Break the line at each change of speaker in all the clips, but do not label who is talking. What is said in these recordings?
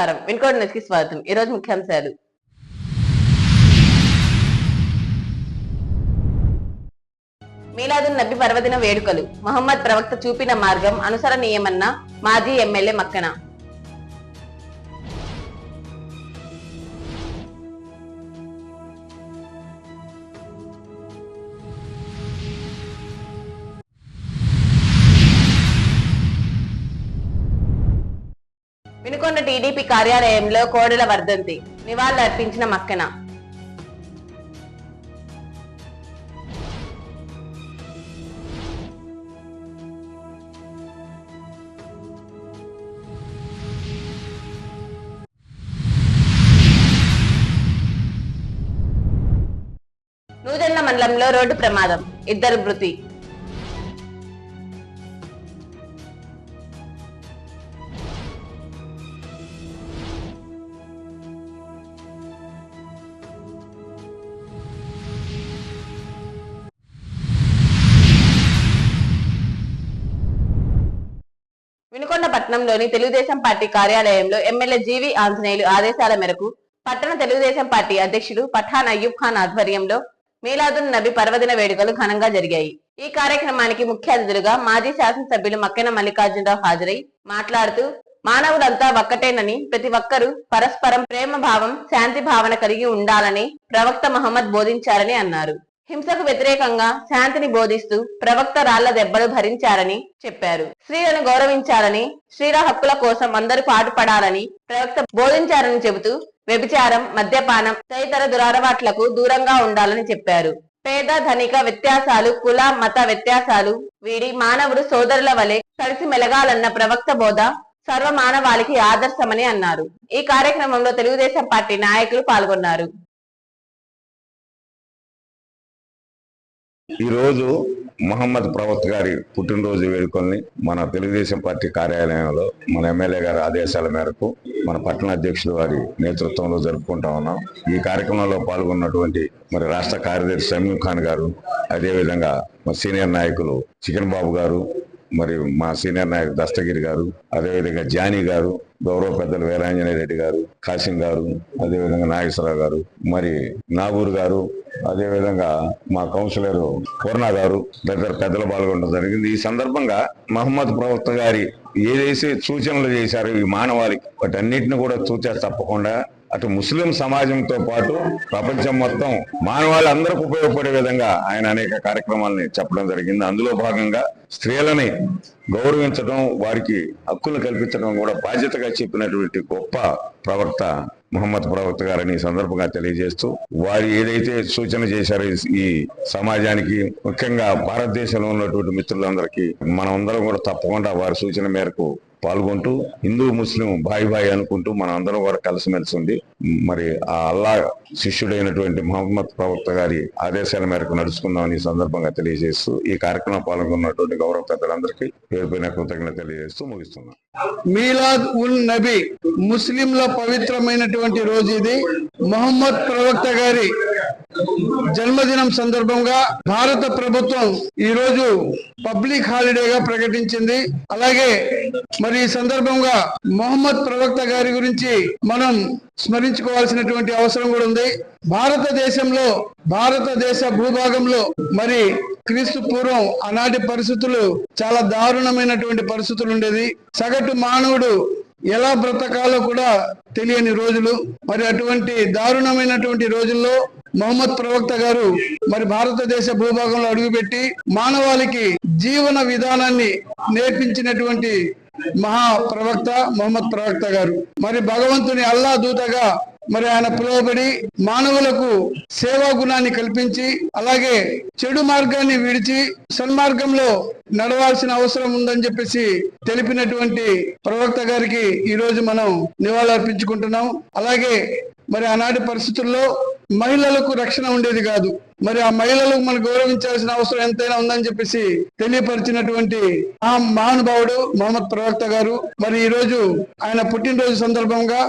నమస్కారం. వినుకోడి న్యూస్కి స్వాగతం. ఈ రోజు ముఖ్యాంశాలు. మీలాదున్ నబి పర్వదిన వేడుకలు. మహమ్మద్ ప్రవక్త చూపిన మార్గం అనుసరణీయమన్న మాజీ ఎమ్మెల్యే మక్కన. కార్యాలయంలో కోడెల వర్ధంతి నివాళులర్పించిన మక్కన. నూజెండ్ల మండలంలో రోడ్డు ప్రమాదం ఇద్దరు మృతి. వినుకొండపట్నంలోని తెలుగుదేశం పార్టీ కార్యాలయంలో ఎమ్మెల్యే జీవి ఆంజనేయులు ఆదేశాల మేరకు పట్టణ తెలుగుదేశం పార్టీ అధ్యక్షుడు పఠాన్ అయ్యూబ్ ఖాన్ ఆధ్వర్యంలో మీలాదున్ నబి పర్వదిన వేడుకలు ఘనంగా జరిగాయి. ఈ కార్యక్రమానికి ముఖ్య అతిథులుగా మాజీ శాసనసభ్యులు మక్కెన మల్లికార్జునరావు హాజరై మాట్లాడుతూ మానవులంతా ఒక్కటేనని ప్రతి ఒక్కరూ పరస్పరం ప్రేమ భావం శాంతి భావన కలిగి ఉండాలని ప్రవక్త మహమ్మద్ బోధించారని అన్నారు. హింసకు వ్యతిరేకంగా శాంతిని బోధిస్తూ ప్రవక్త రాళ్ళ దెబ్బలు భరించారని చెప్పారు. స్త్రీలను గౌరవించాలని స్త్రీల హక్కుల కోసం అందరూ పాటుపడాలని ప్రవక్త బోధించారని చెబుతూ వ్యభిచారం మద్యపానం తదితర దురలవాట్లకు దూరంగా ఉండాలని చెప్పారు. పేద ధనిక వ్యత్యాసాలు కుల మత వ్యత్యాసాలు వీడి మానవుడు సోదరుల వలె కలిసి మెలగాలన్న ప్రవక్త బోధ సర్వ మానవాళికి ఆదర్శమని అన్నారు. ఈ కార్యక్రమంలో తెలుగుదేశం పార్టీ నాయకులు పాల్గొన్నారు.
ఈరోజు మహమ్మద్ ప్రవక్త గారి పుట్టినరోజు వేడుకల్ని మన తెలుగుదేశం పార్టీ కార్యాలయంలో మన ఎమ్మెల్యే గారి ఆదేశాల మేరకు మన పట్టణ అధ్యక్షుడు వారి నేతృత్వంలో జరుపుకుంటా ఉన్నాం. ఈ కార్యక్రమంలో పాల్గొన్నటువంటి మరి రాష్ట్ర కార్యదర్శి సమీం ఖాన్ గారు అదేవిధంగా మన సీనియర్ నాయకులు చికెన్ బాబు గారు మరి మా సీనియర్ నాయకుడు దస్తగిరి గారు అదేవిధంగా జానీ గారు గౌరవ పెద్దలు వీరాంజనేయ రెడ్డి గారు కాసిం గారు అదేవిధంగా నాగేశ్వరరావు గారు మరి నాగూర్ గారు అదేవిధంగా మా కౌన్సిలర్ పూర్ణ గారు తదితర పెద్దలు పాల్గొనడం జరిగింది. ఈ సందర్భంగా మహమ్మద్ ప్రవక్త గారి ఏదైతే సూచనలు చేశారు ఈ మానవాళికి వాటన్నిటిని కూడా చూచారు తప్పకుండా అటు ముస్లిం సమాజంతో పాటు ప్రపంచం మొత్తం మానవాళ్ళందరికీ ఉపయోగపడే విధంగా ఆయన అనేక కార్యక్రమాలని చెప్పడం జరిగింది. అందులో భాగంగా స్త్రీలని గౌరవించడం వారికి హక్కులు కల్పించడం కూడా బాధ్యతగా చెప్పినటువంటి గొప్ప ప్రవక్త మహమ్మద్ ప్రవక్త గారని సందర్భంగా తెలియజేస్తూ వారు ఏదైతే సూచన చేశారో ఈ- ఈ సమాజానికి ముఖ్యంగా భారతదేశంలో ఉన్నటువంటి మిత్రులందరికీ మనం అందరం కూడా తప్పకుండా వారి సూచన మేరకు పాల్గొంటూ హిందూ ముస్లిం బాయ్ బాయ్ అనుకుంటూ మన అందరం కూడా కలిసిమెలిసి ఉంది మరి ఆ అల్లా శిష్యుడైనటువంటి మహమ్మద్ ప్రవక్త గారి ఆదేశాల మేరకు నడుచుకుందామని ఈ సందర్భంగా తెలియజేస్తూ ఈ కార్యక్రమం పాల్గొన్నటువంటి గౌరవ పెద్దలందరికీ పేరుపైన కృతజ్ఞత తెలియజేస్తూ ముగిస్తున్నాను
మీలాద్ ఉల్ నబీ ముస్లింల పవిత్రమైనటువంటి రోజు ఇది. మొహమ్మద్ ప్రవక్త గారి జన్మదినం సందర్భంగా భారత ప్రభుత్వం ఈ రోజు పబ్లిక్ హాలిడేగా ప్రకటించింది. అలాగే మరి ఈ సందర్భంగా మొహమ్మద్ ప్రవక్త గారి గురించి మనం స్మరించుకోవాల్సినటువంటి అవసరం కూడా ఉంది. భారతదేశంలో భారతదేశ భూభాగంలో మరి క్రీస్తు పూర్వం ఆనాటి పరిస్థితులు చాలా దారుణమైనటువంటి పరిస్థితులు ఉండేది సగటు మానవుడు ఎలా బ్రతకాలో కూడా తెలియని రోజులు. మరి అటువంటి దారుణమైనటువంటి రోజుల్లో మొహమ్మద్ ప్రవక్త గారు మరి భారతదేశ భూభాగంలో అడుగుపెట్టి మానవాళికి జీవన విధానాన్ని నేర్పించినటువంటి మహా ప్రవక్త మొహమ్మద్ ప్రవక్త గారు. మరి భగవంతుని అల్లా దూతగా మరి ఆయన పిలువబడి మానవులకు సేవా గుణాన్ని కల్పించి అలాగే చెడు మార్గాన్ని విడిచి సన్మార్గంలో నడవాల్సిన అవసరం ఉందని చెప్పేసి తెలిపినటువంటి ప్రవక్త గారికి ఈ రోజు మనం నివాళులర్పించుకుంటున్నాం. అలాగే మరి ఆనాటి పరిస్థితుల్లో మహిళలకు రక్షణ ఉండేది కాదు. మరి ఆ మహిళలకు మనం గౌరవించాల్సిన అవసరం ఎంతైనా ఉందని చెప్పేసి తెలియపరిచినటువంటి ఆ మహానుభావుడు మహమ్మద్ ప్రవక్త గారు మరి ఈ రోజు ఆయన పుట్టినరోజు సందర్భంగా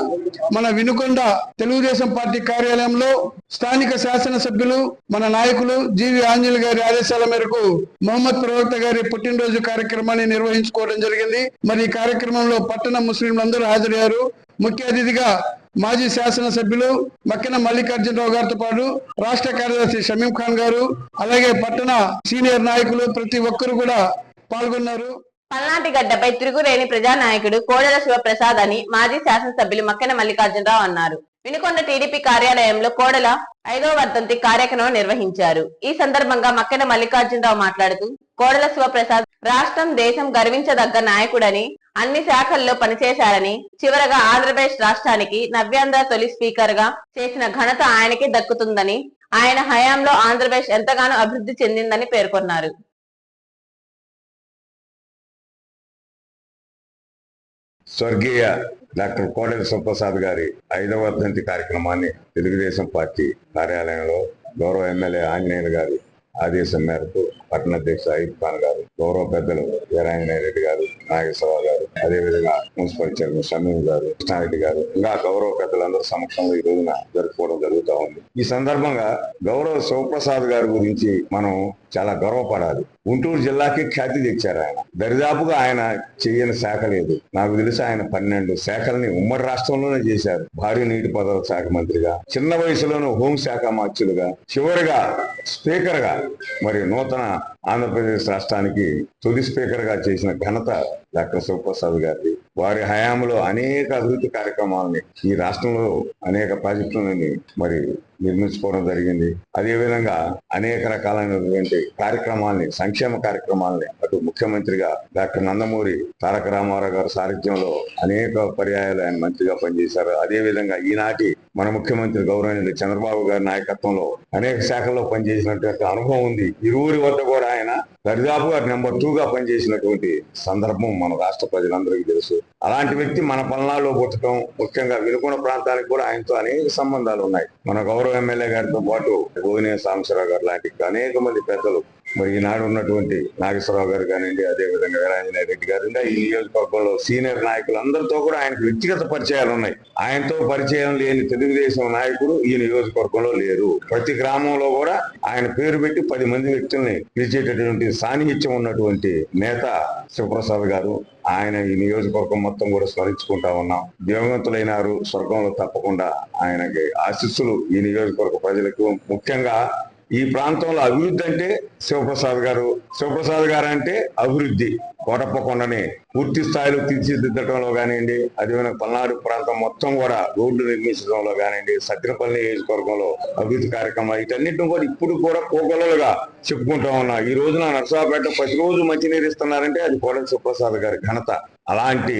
మన వినుకొండ తెలుగుదేశం పార్టీ కార్యాలయంలో స్థానిక శాసనసభ్యులు మన నాయకులు జీవి ఆంజలి గారి ఆదేశాల మేరకు మహమ్మద్ ప్రవక్త గారి పుట్టినరోజు కార్యక్రమాన్ని నిర్వహించుకోవడం జరిగింది. మరి ఈ కార్యక్రమంలో పట్టణ ముస్లింలందరూ హాజరయ్యారు. ముఖ్య అతిథిగా మాజీ శాసనసభ్యులు మక్కిన మల్లికార్జునరావు గారితో పాటు రాష్ట్ర కార్యదర్శి షమీం ఖాన్ గారు అలాగే పట్టణ సీనియర్ నాయకులు ప్రతి ఒక్కరు కూడా పాల్గొన్నారు.
పల్నాటి గడ్డపై తిరుగులేని ప్రజానాయకుడు కోడెల శివప్రసాద్ అని మాజీ శాసనసభ్యులు మక్కెన మల్లికార్జునరావు అన్నారు. వినుకొండ టీడీపీ కార్యాలయంలో కోడెల ఐదో వర్ధంతి కార్యక్రమం నిర్వహించారు. ఈ సందర్భంగా మక్కెన మల్లికార్జునరావు మాట్లాడుతూ కోడల శివప్రసాద్ రాష్ట్రం దేశం గర్వించదగ్గ నాయకుడని అన్ని శాఖల్లో పనిచేశారని చివరగా ఆంధ్రప్రదేశ్ రాష్ట్రానికి నవ్యాంధ్ర తొలి స్పీకర్గా చేసిన ఘనత ఆయనకే దక్కుతుందని ఆయన హయాంలో ఆంధ్రప్రదేశ్ ఎంతగానో అభివృద్ధి చెందిందని పేర్కొన్నారు.
స్వర్గీయ డాక్టర్ కోడెల సుప్రసాద్ గారి ఐదవ వర్ధంతి కార్యక్రమాన్ని తెలుగుదేశం పార్టీ కార్యాలయంలో గౌరవ ఎమ్మెల్యే ఆంజనేయులు గారి ఆదేశం మేరకు పట్టణ అధ్యక్ష అయ్యూబ్ ఖాన్ గారు గౌరవ పెద్దలు వీరాంజనేయ రెడ్డి గారు నాగేశ్వరరావు గారు అదేవిధంగా మున్సిపల్ చైర్మన్ షమీం గారు కృష్ణారెడ్డి గారు ఇంకా గౌరవ పెద్దలందరూ సమక్షంలో ఈ రోజున జరుపుకోవడం జరుగుతూ ఉంది. ఈ సందర్భంగా గౌరవ శివప్రసాద్ గారి గురించి మనం చాలా గర్వపడాలి. గుంటూరు జిల్లాకి ఖ్యాతి తెచ్చారు ఆయన. దరిదాపుగా ఆయన చేయని శాఖ లేదు. నాకు తెలిసి ఆయన పన్నెండు శాఖల్ని ఉమ్మడి రాష్ట్రంలోనే చేశారు. భారీ నీటిపారుదల శాఖ మంత్రిగా చిన్న వయసులోనే హోంశాఖ మార్చులుగా చివరిగా స్పీకర్గా మరి నూతన ఆంధ్రప్రదేశ్ రాష్ట్రానికి తొలి స్పీకర్గా చేసిన ఘనత డాక్టర్ శివప్రసాద్ గారిది. వారి హయాంలో అనేక అభివృద్ధి కార్యక్రమాలని ఈ రాష్ట్రంలో అనేక ప్రాజెక్టులని మరి నిర్మించుకోవడం జరిగింది. అదేవిధంగా అనేక రకాలైనటువంటి కార్యక్రమాల్ని సంక్షేమ కార్యక్రమాలని అటు ముఖ్యమంత్రిగా డాక్టర్ నందమూరి తారక రామారావు గారి సారథ్యంలో అనేక పర్యాయాలు ఆయన మంత్రిగా పనిచేశారు. అదేవిధంగా ఈనాటి మన ముఖ్యమంత్రి గౌరవనీయులు చంద్రబాబు గారి నాయకత్వంలో అనేక శాఖల్లో పనిచేసినటువంటి అనుభవం ఉంది. ఇరువురి వద్ద కూడా ఆయన దరిదాపుగా నెంబర్ టూ గా పనిచేసినటువంటి సందర్భం మన రాష్ట్ర ప్రజలందరికీ తెలుసు. అలాంటి వ్యక్తి మన పల్నాడులో పుట్టడం ముఖ్యంగా వినుకొండ ప్రాంతానికి కూడా ఆయనతో అనేక సంబంధాలు ఉన్నాయి. మన గౌరవ ఎమ్మెల్యే గారితో పాటు భువనే సాంబశివరావు గారు లాంటి అనేక మంది పెద్దలు మరి ఈనాడు ఉన్నటువంటి నాగేశ్వరరావు గారు కానివ్వండి అదేవిధంగా వీరాంజనేయ రెడ్డి గారు ఈ నియోజకవర్గంలో సీనియర్ నాయకులు అందరితో కూడా ఆయనకు వ్యక్తిగత పరిచయాలు ఉన్నాయి. ఆయనతో పరిచయం లేని తెలుగుదేశం నాయకుడు ఈ నియోజకవర్గంలో లేరు. ప్రతి గ్రామంలో కూడా ఆయన పేరు పెట్టి పది మంది వ్యక్తుల్ని పిలిచేటటువంటి సాన్నిహిత్యం ఉన్నటువంటి నేత శివప్రసాద్ గారు. ఆయన ఈ నియోజకవర్గం మొత్తం కూడా స్మరించుకుంటా ఉన్నాం. దివంగతులైనారు స్వర్గంలో తప్పకుండా ఆయనకి ఆశీస్సులు ఈ నియోజకవర్గ ప్రజలకు. ముఖ్యంగా ఈ ప్రాంతంలో అభివృద్ధి అంటే శివప్రసాద్ గారు. శివప్రసాద్ గారు అంటే అభివృద్ధి. కోటప్పకొండని పూర్తి స్థాయిలో తీర్చిదిద్దడంలో కానివ్వండి అదేవిధంగా పల్నాడు ప్రాంతం మొత్తం కూడా రోడ్లు నిర్మించడంలో కానివ్వండి సత్యనపల్లి నియోజకవర్గంలో అభివృద్ధి కార్యక్రమాలు వీటన్నిటిని కూడా ఇప్పుడు కూడా కోకొల్లలుగా చెప్పుకుంటా ఉన్నా. ఈ రోజున నర్సాపేట ప్రతిరోజు మంచినీరు ఇస్తున్నారంటే అది కోడలి శివప్రసాద్ గారి ఘనత. అలాంటి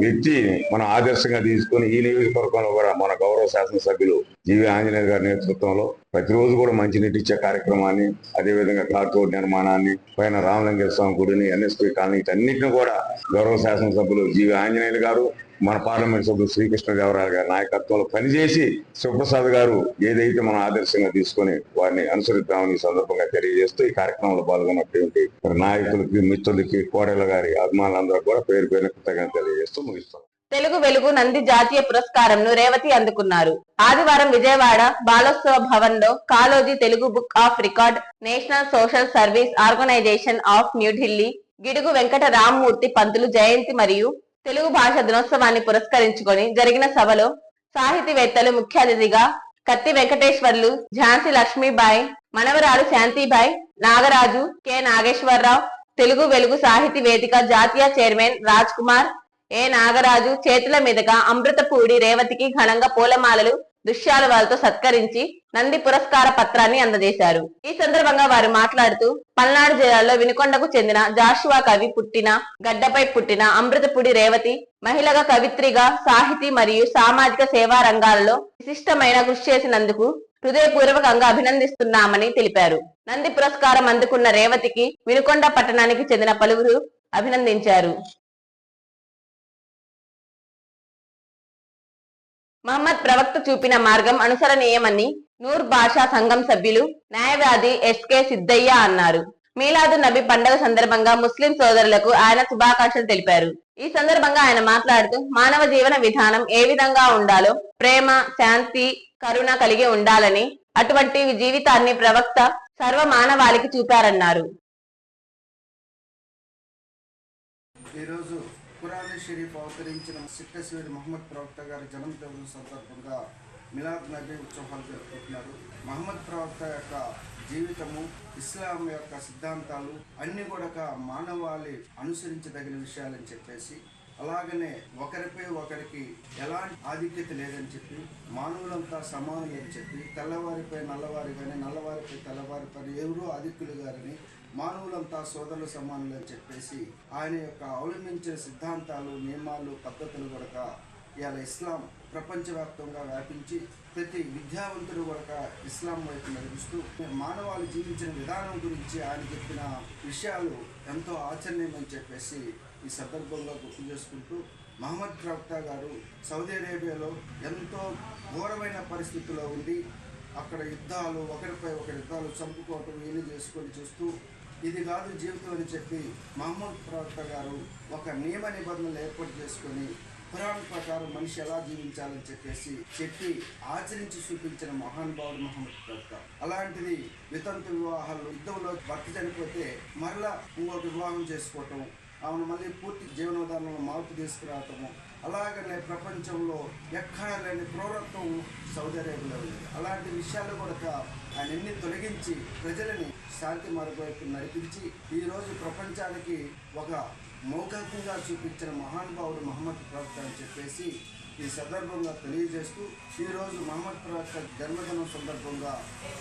వ్యక్తి మనం ఆదర్శంగా తీసుకుని ఈ నియోజకవర్గంలో కూడా మన గౌరవ శాసనసభ్యులు జీవి ఆంజనేయ గారి నేతృత్వంలో ప్రతిరోజు కూడా మంచినీటి ఇచ్చే కార్యక్రమాన్ని అదేవిధంగా ఘాట్ రోడ్ నిర్మాణాన్ని పైన రామలింగేశ్వర స్వామి గుడిని ఎన్ఎస్పీ కాలనీ వీటన్నిటిని కూడా గౌరవ శాసనసభ్యులు జీవి ఆంజనేయులు గారు మన పార్లమెంట్ సభ్యులు శ్రీకృష్ణదేవరాయలు గారి నాయకత్వంలో పనిచేసి శివప్రసాద్ గారు ఏదైతే మనం ఆదర్శంగా తీసుకొని వారిని అనుసరిద్దామని ఈ సందర్భంగా తెలియజేస్తూ ఈ కార్యక్రమంలో పాల్గొన్నటువంటి నాయకులకి మిత్రులకి కోడెల గారి అభిమానులందరూ కూడా పేరు పేరు కృతజ్ఞత తెలియజేస్తూ ముగిస్తాం
తెలుగు వెలుగు నంది జాతీయ పురస్కారంను రేవతి అందుకున్నారు. ఆదివారం విజయవాడ బాలోత్సవ భవన్లో Kaloji Telugu book of record national social service organisation of New Delhi Gidugu Venkata Rammurthy Pantulu జయంతి మరియు తెలుగు భాష దినోత్సవాన్ని పురస్కరించుకొని జరిగిన సభలో సాహితీవేత్తలు ముఖ్య అతిథిగా కత్తి వెంకటేశ్వర్లు ఝాన్సీ లక్ష్మీబాయి మనవరాలు శాంతిబాయి నాగరాజు కె. నాగేశ్వరరావు తెలుగు వెలుగు సాహితీ వేదిక జాతీయ చైర్మన్ రాజ్ కుమార్ ఏ. నాగరాజు చేతుల మీదుగా అమృతపూడి రేవతికి ఘనంగా పూలమాలలు దృశ్యాలవాలతో సత్కరించి నంది పురస్కార పత్రాన్ని అందజేశారు. ఈ సందర్భంగా వారు మాట్లాడుతూ పల్నాడు జిల్లాలో వినుకొండకు చెందిన జాషువా కవి పుట్టిన గడ్డపై పుట్టిన అమృతపుడి రేవతి మహిళగా కవిత్రిగా సాహితీ మరియు సామాజిక సేవా రంగాలలో విశిష్టమైన కృషి చేసినందుకు హృదయపూర్వకంగా అభినందిస్తున్నామని తెలిపారు. నంది పురస్కారం అందుకున్న రేవతికి వినుకొండ పట్టణానికి చెందిన పలువురు అభినందించారు. మహమ్మద్ ప్రవక్త చూపిన మార్గం అనుసరణీయమని నూర్ భాషా సంఘం సభ్యులు న్యాయవాది ఎస్కే సిద్దయ్య అన్నారు. మీలాదు నబీ పండుగ సందర్భంగా ముస్లిం సోదరులకు ఆయన శుభాకాంక్షలు తెలిపారు. ఈ సందర్భంగా ఆయన మాట్లాడుతూ మానవ జీవన విధానం ఏ విధంగా ఉండాలో ప్రేమ శాంతి కరుణ కలిగి ఉండాలని అటువంటి జీవితాన్ని ప్రవక్త సర్వ మానవాళికి చూపారన్నారు.
ఈరోజు ఖురాన్ షరీఫ్ అవతరించిన సిట్టసీడ్ మహమ్మద్ ప్రవక్త గారి జన్మదిన సందర్భంగా మిలాద్ నబీ ఉత్సవాలు జరుపుకుంటున్నారు మహమ్మద్ ప్రవక్త యొక్క జీవితము ఇస్లాం యొక్క సిద్ధాంతాలు అన్ని కూడా మానవాళి అనుసరించదగిన విషయాలని చెప్పేసి అలాగనే ఒకరిపై ఒకరికి ఎలాంటి ఆధిక్యత లేదని చెప్పి మానవులంతా సమానం అని చెప్పి తెల్లవారిపై నల్లవారి కానీ నల్లవారిపై తెల్లవారిపై ఎవరూ ఆధిక్యులు గారని మానవులంతా సోదరులు సమానులు అని చెప్పేసి ఆయన యొక్క అవలంబించే సిద్ధాంతాలు నియమాలు పద్ధతులు కూడా ఇవాళ ఇస్లాం ప్రపంచవ్యాప్తంగా వ్యాపించి ప్రతి విద్యావంతుడు ఒక ఇస్లాం వైపు నడిపిస్తూ మానవాళి జీవించిన విధానం గురించి ఆయన చెప్పిన విషయాలు ఎంతో ఆచరణీయమని చెప్పేసి ఈ సందర్భంగా గుర్తు చేసుకుంటూ మహమ్మద్ ప్రవక్త గారు సౌదీ అరేబియాలో ఎంతో ఘోరమైన పరిస్థితిలో ఉండి అక్కడ యుద్ధాలు ఒకరిపై ఒకరి యుద్ధాలు చంపుకోవటం ఇన్ని చేసుకొని చూస్తూ ఇది కాదు జీవితం అని చెప్పి మహమ్మద్ ప్రవక్త గారు ఒక నియమ నిబంధనలు ఏర్పాటు చేసుకొని పురాణ ప్రకారం మనిషి ఎలా జీవించాలని చెప్పేసి చెప్పి ఆచరించి చూపించిన మహానుభావుడు మహమ్మద్ ప్రవక్త అలాంటిది వితంతు వివాహాలు యుద్ధంలో భర్త చనిపోతే మరలా ఇంకొక వివాహం చేసుకోవటం ఆమెను మళ్ళీ పూర్తి జీవనోధారణలో మార్పు తీసుకురావటము అలాగనే ప్రపంచంలో ఎక్కడ లేని క్రూరత్వం సౌదీ అరేబియాలో ఉంది. అలాంటి విషయాలు కూడా ఆయన ఎన్ని తొలగించి ప్రజలని శాంతి మార్గం వైపు నడిపించి ఈరోజు ప్రపంచానికి ఒక మౌఖికంగా చూపించిన మహానుభావుడు మహమ్మద్ ప్రవక్త అని చెప్పేసి ఈ సందర్భంగా తెలియజేస్తూ ఈరోజు మహమ్మద్ ప్రవక్త జన్మదినం సందర్భంగా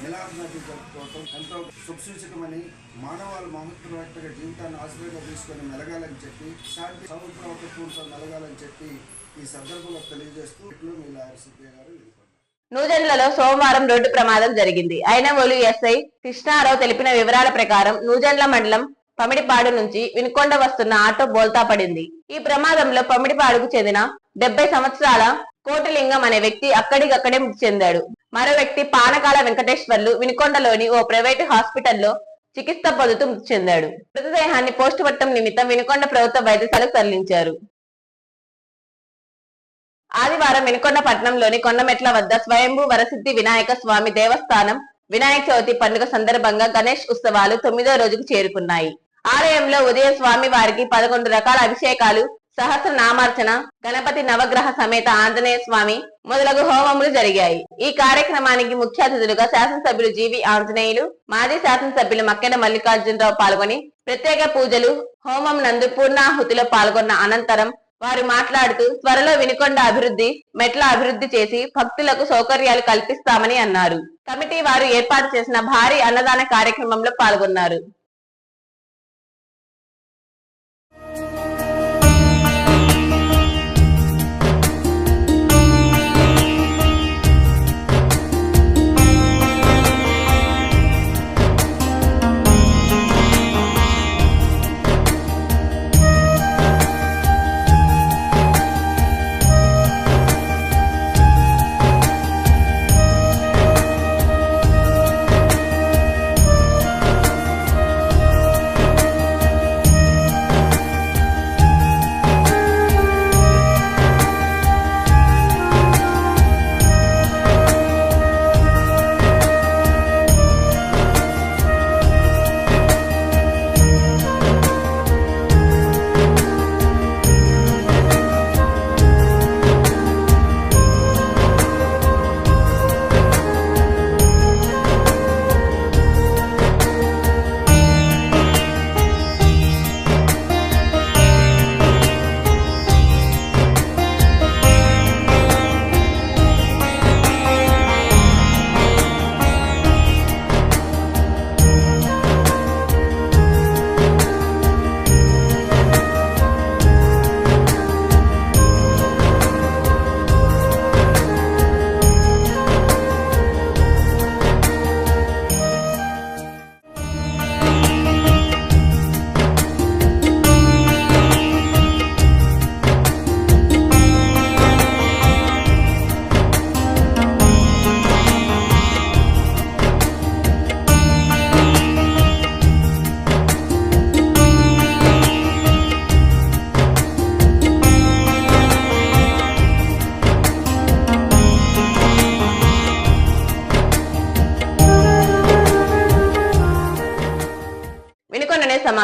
మిలాద్ నది జరుపుకోవటం ఎంతో శుభసూచకమని మానవాళి మహమ్మద్ ప్రవక్తగా జీవితాన్ని ఆశ్రయంగా తీసుకొని మెలగాలని చెప్పి శాంతి సౌర మెలగాలని చెప్పి ఈ సందర్భంగా తెలియజేస్తూ ఇట్లు మీ లాయర్ సిద్ధయ్య గారు వెళ్ళిపోయారు
సోమవారం రోడ్డు ప్రమాదం జరిగింది. అయినవోలు ఎస్ఐ కృష్ణారావు తెలిపిన వివరాల ప్రకారం నూజెండ్ల మండలం పమిడిపాడు నుంచి వినుకొండ వస్తున్న ఆటో బోల్తా పడింది. ఈ ప్రమాదంలో పమిడిపాడుకు చెందిన డెబ్బై సంవత్సరాల కోటిలింగం అనే వ్యక్తి అక్కడికక్కడే మృతి చెందాడు. మరో వ్యక్తి పానకాల వెంకటేశ్వర్లు వినుకొండలోని ఓ ప్రైవేటు హాస్పిటల్లో చికిత్స పొందుతూ మృతి చెందాడు. మృతదేహాన్ని పోస్టుమార్టం నిమిత్తం వినుకొండ ప్రభుత్వ వైద్యశాలకు తరలించారు. ఆదివారం వినుకొండ పట్టణంలోని కొండమెట్ల వద్ద స్వయంభూ వరసిద్ధి వినాయక స్వామి దేవస్థానం వినాయక చవితి పండుగ సందర్భంగా గణేష్ ఉత్సవాలు తొమ్మిదో రోజుకు చేరుకున్నాయి. ఆలయంలో ఉదయ స్వామి వారికి పదకొండు రకాల అభిషేకాలు సహస్ర నామార్చన గణపతి నవగ్రహ సమేత ఆంజనేయ స్వామి మొదలగు హోమములు జరిగాయి. ఈ కార్యక్రమానికి ముఖ్య అతిథులుగా శాసనసభ్యులు జీవి ఆంజనేయులు మాజీ శాసనసభ్యులు మక్కెన మల్లికార్జునరావు పాల్గొని ప్రత్యేక పూజలు హోమం నందు పూర్ణాహుతిలో పాల్గొన్న అనంతరం వారు మాట్లాడుతూ త్వరలో వినుకొండ అభివృద్ధి మెట్ల అభివృద్ధి చేసి భక్తులకు సౌకర్యాలు కల్పిస్తామని అన్నారు. కమిటీ వారు ఏర్పాటు చేసిన భారీ అన్నదాన కార్యక్రమంలో పాల్గొన్నారు.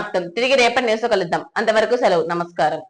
సమాప్తం. తిరిగి రేపటి న్యూస్ అంతవరకు సెలవు. నమస్కారం.